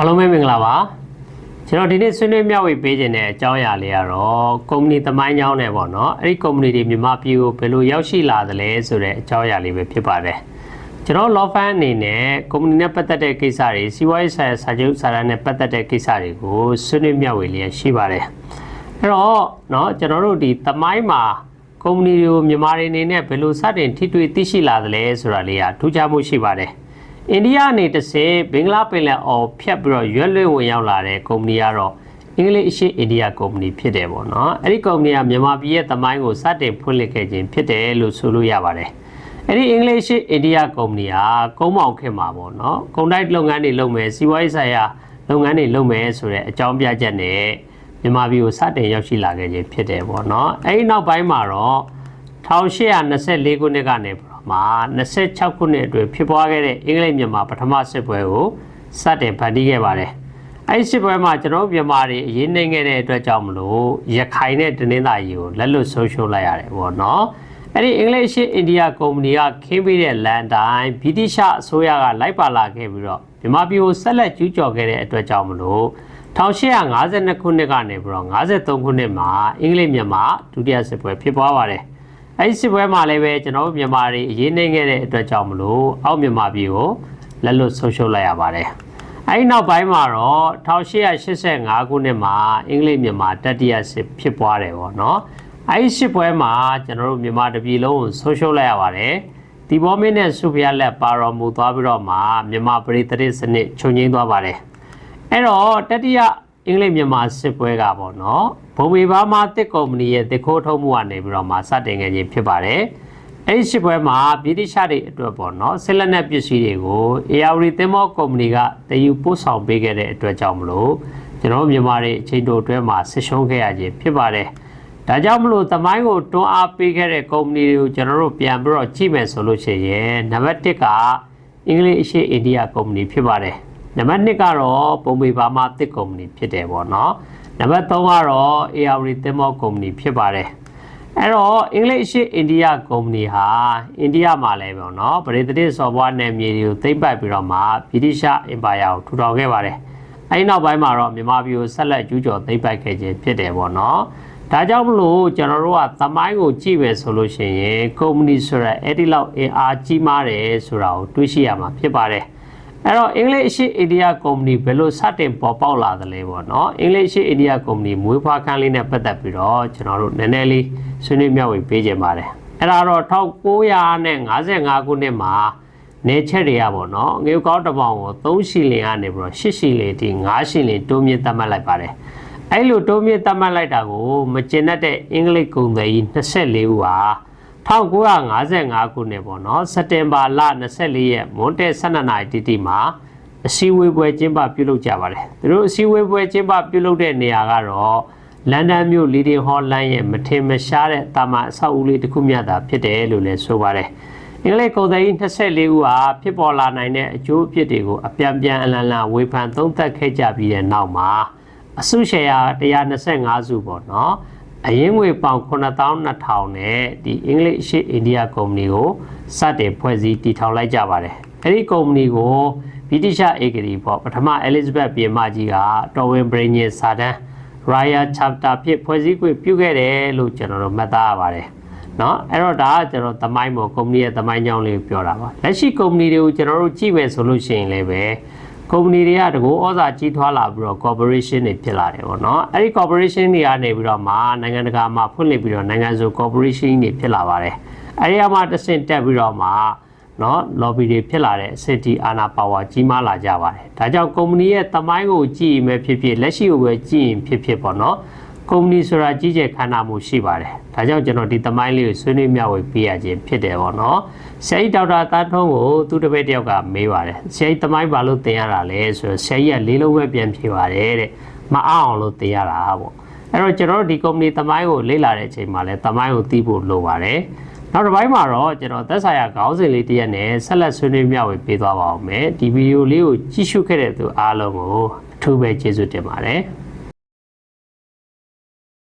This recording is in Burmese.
အားလုံးပဲမင်္ဂလာပါကျွန်တော်ဒီနေ့ဆွေးနွေးမျှဝေပေးခြင်းတဲ့အကြောင်းအရာလေးကတော့ကုမ္ပဏီသမိုင်းကြောင်းနဲ့ပေါ့နော်အဲ့ဒီကုမ္ပဏီတွေမြန်မာပြည်ကိုဘယ်လိုရောက်ရှိလာသလဲဆိုတဲ့အကြောင်းအရာလေးပဲဖြစ်ပါတယ်ကျွန်တော် law firm အနေနဲ့ကုမ္ပဏီနဲ့ပတ်သက်တဲ့ကိစ္စတွေစီးပွားရေးဆိုင်ရာစာချုပ်စာတမ်းနဲ့ပတ်သက်တဲ့ကိစ္စတွေကိုဆွေးနွေးမျှဝေလျက်ရှိပါတယ်အဲ့တော့เนาะကျွန်တော်တို့ဒီသမိုင်းမှာကုမ္ပဏီတွေကိုမြန်မာတွေအနေနဲ့ဘယ်လိုစတင်ထိတွေ့သိရှိလာသလဲဆိုတာလေးကထူးခြားမှုရှိပါတယ် အိန္ဒိယအနေတစ်စင်ဘင်္ဂလားပင်လယ်အော်ဖြတ်ပြီးတော့ရွက်လွင့်ဝင်ရောက်လာတဲ့ကုမ္ပဏီကတော့အင်္ဂလိပ်အရှေ့အိန္ဒိယကုမ္ပဏီဖြစ်တယ်ပေါ့နော်အဲ့ဒီကုမ္ပဏီကမြန်မာပြည်ရဲ့သမိုင်းကိုစတင်ဖွင့်လှစ်ခဲ့ခြင်းဖြစ်တယ်လို့ဆိုလို့ရပါတယ်အဲ့ဒီအင်္ဂလိပ်အရှေ့အိန္ဒိယကုမ္ပဏီကကုန်းမောင်ခေတ်မှာပေါ့နော်ကုန်တိုက်လုပ်ငန်းတွေလုပ်မယ်စီးပွားရေးဆိုင်ရာလုပ်ငန်းတွေလုပ်မယ်ဆိုတဲ့အကြောင်းပြချက်နဲ့မြန်မာပြည်ကိုစတင်ရောက်ရှိလာခဲ့ခြင်းဖြစ်တယ်ပေါ့နော်အဲ့ဒီနောက်ပိုင်းမှာတော့1824ခုနှစ်ကနေပြီးတော့ မှ26ခုနှစ်အတွင်းဖြစ်ပွားခဲ့တဲ့အင်္ဂလိပ်မြန်မာပထမစစ်ပွဲကိုစတင်ဖန်တီးခဲ့ပါတယ်။အဲဒီစစ်ပွဲမှာကျွန်တော်တို့မြန်မာတွေအရေးနှိမ့်ခဲ့တဲ့အတွက်ကြောင့်မလို့ရခိုင်နဲ့တနင်္သာရီကိုလက်လွတ်ဆုံးရှုံးလိုက်ရတယ်ပေါ့နော်။အဲ့ဒီအင်္ဂလိပ်ရှိအိန္ဒိယကုမ္ပဏီကခင်းပြီးတဲ့လန်တိုင်းဗြိတိရှအစိုးရကလိုက်ပါလာခဲ့ပြီးတော့မြန်မာပြည်ကိုဆက်လက်ကျူးကျော်ခဲ့တဲ့အတွက်ကြောင့်မလို့1852ခုနှစ်ကနေပြီးတော့53ခုနှစ်မှာအင်္ဂလိပ်မြန်မာဒုတိယစစ်ပွဲဖြစ်ပွားပါတယ်။ အဲ့ဒီစစ်ပွဲမှာလည်းပဲကျွန်တော်တို့မြန်မာတွေအရေးနှိမ့်ခဲ့တဲ့အတွက်ကြောင့်မလို့အောက်မြန်မာပြည်ကိုလက်လွတ်ဆုံးရှုံးလိုက်ရပါတယ်။အဲ့ဒီနောက်ပိုင်းမှာတော့1885ခုနှစ်မှာအင်္ဂလိပ်မြန်မာတတိယစစ်ဖြစ်ပွားတယ်ပေါ့နော်။အဲ့ဒီစစ်ပွဲမှာကျွန်တော်တို့မြန်မာတစ်ပြည်လုံးကိုဆုံးရှုံးလိုက်ရပါတယ်။ဒီဘောမင်းနဲ့စုဖျားလက်ပါတော်မူသွားပြီးတော့မှမြန်မာပြည်တရစ်စနစ်ချုပ်ငိမ့်သွားပါတယ်။အဲ့တော့တတိယ အင်္ဂလိပ်မြန်မာစစ်ပွဲကပေါ့နော်ဘုံမေဘာမာတစ်ကုမ္ပဏီရဲ့တခိုးထုံးမှုကနေပြီးတော့မှစတင်ခဲ့ခြင်းဖြစ်ပါတယ်အဲ့ဒီစစ်ပွဲမှာဗြိတိရှတွေအတွက်ပေါ့နော်ဆက်လက်နဲ့ပစ္စည်းတွေကို ARD သင်္ဘောကုမ္ပဏီကတည်ယူပို့ဆောင်ပေးခဲ့တဲ့အတွက်ကြောင့်မလို့ကျွန်တော်တို့မြန်မာတွေအချိန်တိုအတွင်းမှာဆစ်ရှုံးခဲ့ရခြင်းဖြစ်ပါတယ်ဒါကြောင့်မလို့သမိုင်းကိုတွန်းအားပေးခဲ့တဲ့ကုမ္ပဏီတွေကိုကျွန်တော်တို့ပြန်ပြီးတော့ကြည့်မယ်ဆိုလို့ရှိရင်နံပါတ်1ကအင်္ဂလိပ်အရှေ့အိန္ဒိယကုမ္ပဏီဖြစ်ပါတယ် နံပါတ်2ကတော့ပုံပေဘာမာတစ်ကုမ္ပဏီဖြစ်တယ်ပေါ့နော်နံပါတ်3ကတော့ AR သင်္ဘောကုမ္ပဏီဖြစ်ပါတယ်အဲ့တော့အင်္ဂလိပ်ရှိအိန္ဒိယကုမ္ပဏီဟာအိန္ဒိယမှာလည်းပေါ့နော်ပရိသတိစော်ဘွားနယ်မြေတွေကိုသိမ့်ပိုက်ပြီးတော့မှဗြိတိရှအင်ပါယာကိုထူထောင်ခဲ့ပါတယ်အဲ့ဒီနောက်ပိုင်းမှာတော့မြန်မာပြည်ကိုဆက်လက်ကျူးကျော်သိမ့်ပိုက်ခဲ့ခြင်းဖြစ်တယ်ပေါ့နော်ဒါကြောင့်မလို့ကျွန်တော်တို့ကသမိုင်းကိုကြည့်မယ်ဆိုလို့ရှိရင်ကုမ္ပဏီဆိုရက်အဲ့ဒီလောက်အင်အားကြီးမားတယ်ဆိုတာကိုတွေးရှိရမှာဖြစ်ပါတယ် အဲ့တော့အင်္ဂလိပ်အရှိအိန္ဒိယကုမ္ပဏီဘယ်လိုစတင်ပေါ်ပေါက်လာသလဲပေါ့နော်အင်္ဂလိပ်အရှိအိန္ဒိယကုမ္ပဏီမွေးဖွားခန်းလေးနဲ့ပတ်သက်ပြီးတော့ကျွန်တော်တို့နည်းနည်းလေးဆွေးနွေးမျှဝေပေးခြင်းပါတယ်အဲ့ဒါတော့1955ခုနှစ်မှာနေချက်တွေကပေါ့နော်ငေကောက်တစ်ပေါင်ကို3ရှီလင်ကနေပြီးတော့8ရှီလင်ထိ9ရှီလင်တိုးမြင့်သတ်မှတ်လိုက်ပါတယ်အဲ့လိုတိုးမြင့်သတ်မှတ်လိုက်တာကိုမကျင်တတ်တဲ့အင်္ဂလိပ်ကုန်သည်ကြီး24ဦးဟာ 1955ခုနှစ်ပေါ့နော်စက်တင်ဘာလ24ရက်မွန်းတဲ့12နာရီတိတိမှာအစည်းအဝေးပွဲကျင်းပပြုလုပ်ကြပါတယ်သူတို့အစည်းအဝေးပွဲကျင်းပပြုလုပ်တဲ့နေရာကတော့လန်ဒန်မြို့လီဒင်ဟောလန်ရဲ့မထင်မရှားတဲ့တာမန်အဆောက်အဦလေးတစ်ခုမျှသာဖြစ်တယ်လို့လည်းဆိုပါတယ်အင်္ဂလိပ်ကုန်သည်24ဦးဟာဖြစ်ပေါ်လာနိုင်တဲ့အကျိုးအဖြစ်တွေကိုအပြန်ပြန်အလန်လန်ဝေဖန်သုံးသပ်ခဲ့ကြပြီးတဲ့နောက်မှာအစုရှယ်ယာ125စုပေါ့နော် အရင်ငွေပေါင်9200နဲ့ဒီအင်္ဂလိပ်အရှေ့အိန္ဒိယကုမ္ပဏီကိုစတင်ဖွဲ့စည်းတည်ထောင်လိုက်ကြပါတယ်။အဲဒီကုမ္ပဏီကိုဗြိတိရှဧကတိပေါ့ပထမ Elizabeth ပြင်မကြီးကတော်ဝင်ဘရိညင်စာတန်း Royal Chapter ဖြစ်ဖွဲ့စည်းခွင့်ပြုခဲ့တယ်လို့ကျွန်တော်တို့မှတ်သားရပါတယ်။เนาะအဲ့တော့ဒါကကျွန်တော်သမိုင်းပေါ့ကုမ္ပဏီရဲ့သမိုင်းကြောင်းလေးကိုပြောတာပါ။လက်ရှိကုမ္ပဏီတွေကိုကျွန်တော်တို့ကြည့်မယ်ဆိုလို့ရှိရင်လည်းပဲ ကုမ္ပဏီတွေကတကူဩဇာကြီးထွားလာပြီးတော့ corporation တွေဖြစ်လာတယ်ပေါ့နော်အဲ့ဒီ corporation တွေကနေပြီးတော့မှနိုင်ငံတကာမှာဖွင့်လှစ်ပြီးတော့နိုင်ငံစုံ corporation တွေဖြစ်လာပါတယ်အဲ့ဒီအမှာတစ်ဆင့်တက်ပြီးတော့မှနော် lobby တွေဖြစ်လာတဲ့ city အာဏာ power ကြီးမားလာကြပါတယ်ဒါကြောင့်ကုမ္ပဏီရဲ့တမိုင်းကိုကြည့်ရင်ပဲဖြစ်ဖြစ်လက်ရှိကိုပဲကြည့်ရင်ဖြစ်ဖြစ်ပေါ့နော် ကုမ္ပဏီဆိုတာကြီးကျယ်ခမ်းနားမှုရှိပါတယ်။ဒါကြောင့်ကျွန်တော်ဒီသမိုင်းလေးကိုဆွေးနွေးမျှဝေပေးရခြင်းဖြစ်တယ်ပေါ့နော်။ဆရာကြီးဒေါက်တာတန်းထုံးကိုသူတပည့်တယောက်ကမေးပါတယ်။ဆရာကြီးသမိုင်းဘာလို့သင်ရတာလဲဆိုတော့ဆရာကြီးကလေးလုံးပဲပြန်ဖြေပါတယ်တဲ့။မအောင်အောင်လို့သင်ရတာပေါ့။အဲ့တော့ကျွန်တော်တို့ဒီကုမ္ပဏီသမိုင်းကိုလေ့လာတဲ့အချိန်မှာလဲသမိုင်းကိုသိဖို့လိုပါတယ်။နောက်တစ်ပိုင်းမှာတော့ကျွန်တော်သက်ဆိုင်ရာခေါင်းစဉ်လေးတစ်ရက်နဲ့ဆက်လက်ဆွေးနွေးမျှဝေပေးသွားပါအောင်မယ်။ဒီဗီဒီယိုလေးကိုကြည့်ရှုခဲ့တဲ့သူအားလုံးကိုအထူးပဲကျေးဇူးတင်ပါတယ်။